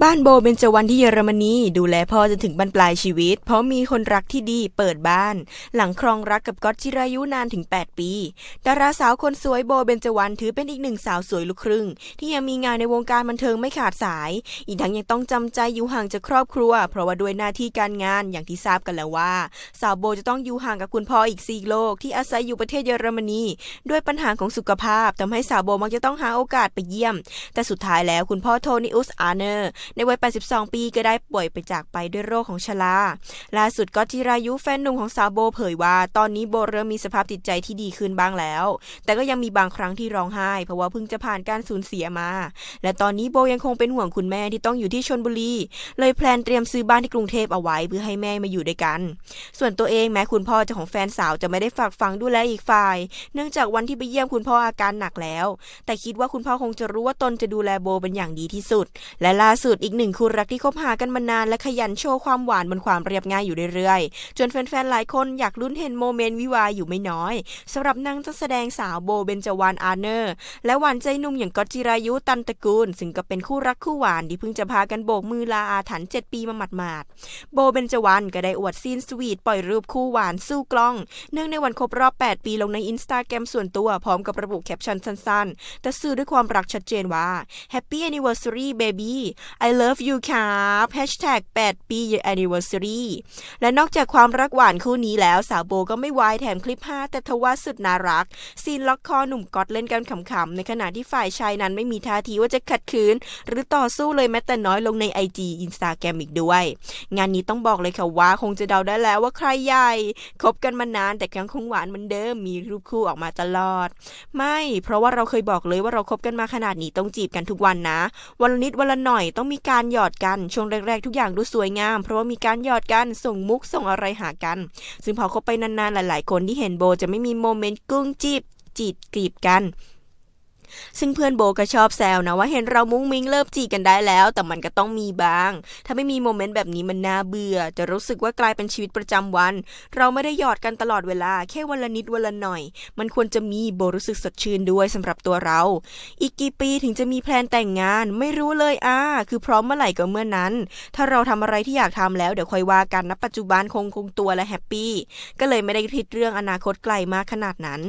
บ้านโบเบนจวรรณที่เยอรมนีดูแลพ่อจนถึงบรรปลายชีวิต เพราะมีคนรักที่ดีเปิดบ้าน หลังครองรักกับก๊อตจิรายุนานถึง 8 ปี ดาราสาวคนสวยโบเบนจวรรณถือเป็นอีกหนึ่งสาวสวยลูกครึ่ง ที่ยังมีงานในวงการบันเทิงไม่ขาดสาย อีกทั้งยังต้องจำใจอยู่ห่างจากครอบครัว เพราะว่าด้วยหน้าที่การงานอย่างที่ทราบกันแล้วว่า สาวโบจะต้องอยู่ห่างกับคุณพ่ออีกซีกโลก ที่อาศัยอยู่ประเทศเยอรมนีด้วยปัญหาของสุขภาพทำให้สาวโบมักจะต้องหาโอกาสไปเยี่ยม แต่สุดท้ายแล้วคุณพ่อโทนี่อุสอาร์เนอร์ในวัย 82 ปีก็ได้ป่วยไปจากไปด้วยโรคของชราล่าสุดก็จิรายุแฟนหนุ่มของสาวโบเผยว่า ตอนนี้โบเริ่มมีสภาพจิตใจที่ดีขึ้นบ้างแล้ว แต่ก็ยังมีบางครั้งที่ร้องไห้ เพราะว่าเพิ่งจะผ่านการสูญเสียมา และตอนนี้โบยังคงเป็นห่วงคุณแม่ที่ต้องอยู่ที่ชนบุรี เลยแพลนเตรียมซื้อบ้านที่กรุงเทพเอาไว้เพื่อให้แม่มาอยู่ด้วยกัน ส่วนตัวเองแม้คุณพ่อเจ้าของแฟนสาวจะไม่ได้ฝากฝังดูแลอีกฝ่าย เนื่องจากวันที่ไปเยี่ยมคุณพ่ออาการหนักแล้ว แต่คิดว่าคุณพ่อคงจะรู้ว่าตนจะดูแลโบเป็นอย่างดีที่สุด และล่าสุดอีกหนึ่งคู่รักที่คบหากันมานานและขยันโชว์ความหวานบนความเรียบง่ายอยู่เรื่อยๆ จนแฟนๆ หลายคนอยากลุ้นเห็นโมเมนต์วิวาอยู่ไม่น้อยสำหรับนางนักแสดงสาวโบเบนจวรรณอาร์เนอร์ และหวานใจหนุ่มอย่างก๊อตจิรายุตันตะกูล ซึ่งก็เป็นคู่รักคู่หวานที่เพิ่งจะพากันโบกมือลาอาถรรพ์7ปีมาหมาดๆโบเบนจวรรณก็ได้อวดซีนสวีทปล่อยรูปคู่หวานสู้กล้อง เนื่องในวันครบรอบ 8 ปีลงในอินสตาแกรมส่วนตัวพร้อมกับระบุแคปชั่นสั้นๆ แต่สื่อด้วยความรักชัดเจนว่า Happy Anniversary baby I love you ครับ Hashtag 8ปี Anniversary และนอกจากความรักหวานคู่นี้แล้วสาวโบก็ไม่วายแถมคลิป5แต่ทว่าสุดน่ารักซีนล็อกคอหนุ่มก๊อตเล่นกันขำๆ ในขณะที่ฝ่ายชายนั้นไม่มีท่าทีว่าจะขัดขืน หรือต่อสู้เลยแม้แต่น้อยลงใน IG Instagram อีกด้วย งานนี้ต้องบอกเลยค่ะว่าคงจะเดาได้แล้วว่าใครใหญ่คบกันมานานแต่ยังคงหวานเหมือนเดิมมีรูปคู่ออกมาตลอด ไม่ เพราะว่าเราเคยบอกเลยว่าเราคบกันมาขนาดนี้ต้องจีบกันทุกวันนะ วันละนิดวันละหน่อยต้องมีการหยอดกัน ช่วงแรกๆ ทุกอย่างดูสวยงาม เพราะว่ามีการหยอดกัน ส่งมุก ส่งอะไรหากัน ซึ่งพอคบไปนานๆ หลาย ๆ คนที่เห็นโบจะไม่มีโมเมนต์กุ้งจีบจีดกรีบกัน ซึ่งเพื่อนโบก็ชอบแซวนะว่าเห็นเรามุ้งมิ้งเลิฟจีกันได้แล้ว แต่มันก็ต้องมีบ้าง ถ้าไม่มีโมเมนต์แบบนี้มันน่าเบื่อ จะรู้สึกว่ากลายเป็นชีวิตประจำวัน เราไม่ได้หยอดกันตลอดเวลา แค่วันละนิดวันละหน่อย มันควรจะมีโบรู้สึกสดชื่นด้วยสำหรับตัวเรา อีกกี่ปีถึงจะมีแพลนแต่งงาน ไม่รู้เลยอ่าคือพร้อมเมื่อไหร่ก็เมื่อนั้น ถ้าเราทำอะไรที่อยากทำแล้วเดี๋ยวค่อยว่ากันนะปัจจุบันคงคงตัวและแฮปปี้ก็เลยไม่ได้คิดเรื่องอนาคตไกลมากขนาดนั้น